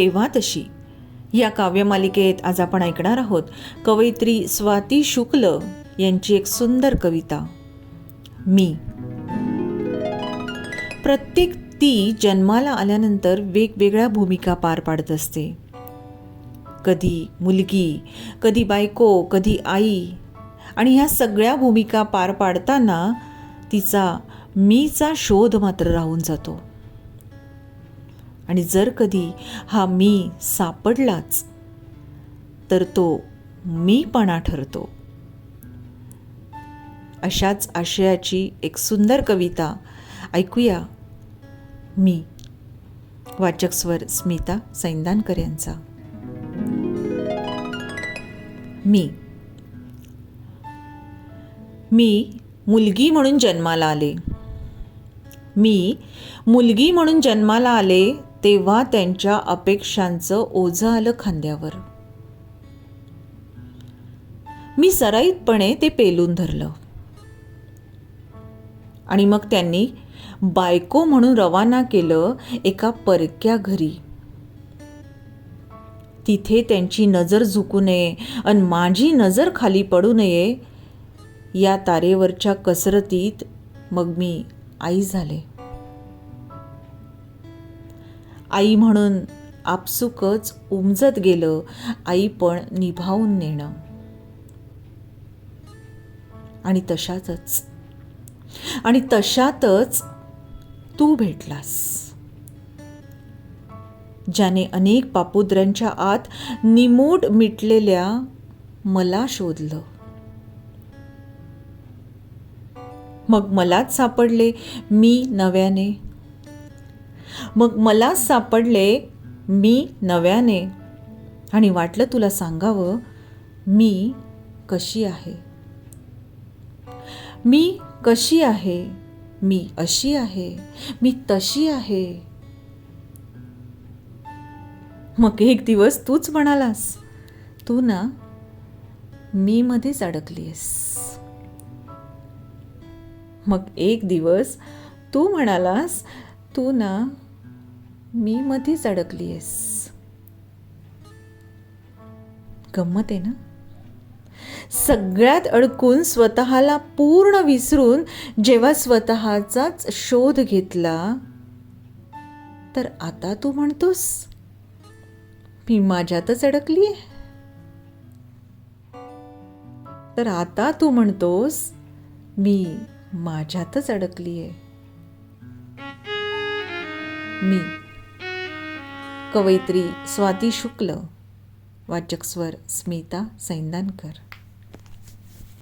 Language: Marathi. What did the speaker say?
तेव्हा तशी. या काव्यमालिकेत आज आपण ऐकणार आहोत कवयित्री स्वाती शुक्ल यांची एक सुंदर कविता. मी. प्रत्येक ती जन्माला आल्यानंतर वेगवेगळ्या भूमिका पार पाडत असते. कधी मुलगी कधी बायको कधी आई आणि ह्या सगळ्या भूमिका पार पाडताना तिचा मीचा शोध मात्र राहून जातो. आणि जर कधी हा मी सापडलाच तर तो मीपणा ठरतो. अशाच आशयाची एक सुंदर कविता ऐकूया मी वाचक स्वर स्मिता सैंदानकर यांचा. मी. मी मुलगी म्हणून जन्माला आले. मी मुलगी म्हणून जन्माला आले तेव्हा त्यांच्या अपेक्षांचं ओझं आलं खांद्यावर. मी सराईतपणे ते पेलून धरलं. आणि मग त्यांनी बायको म्हणून रवाना केलं एका परक्या घरी. तिथे त्यांची नजर झुकू नये आणि माझी नजर खाली पडू नये या तारेवरच्या कसरतीत मग मी आई झाले. आई म्हणून आपसुकच उमजत गेलं आई पण निभावून नेणं. आणि तशातच आणि तशातच तू भेटलास. ज्याने अनेक पापुद्र्यांच्या आत निमूट मिटलेल्या मला शोधलं. मग मलाच सापडले मी नव्याने. मग मलाच सापडले मी नव्याने. आणि वाटलं तुला सांगावं मी कशी आहे? मी कशी आहे? मी अशी आहे? मी तशी आहे? मग एक दिवस तूच म्हणालास तू ना मी मध्येच अडकलीस मग एक दिवस तू म्हणालास तू ना मी मध्येच अडकलीस गंमत आहे ना? सगळ्यात अडकून स्वतःला पूर्ण विसरून जेव्हा स्वतःचाच शोध घेतला तर आता तू म्हणतोस मी माझ्यातच अडकली तर आता तू म्हणतोस मी माझ्यातच अडकली आहे मी. कवयित्री स्वाती शुक्ल. वाचक स्वर स्मिता सैंदानकर.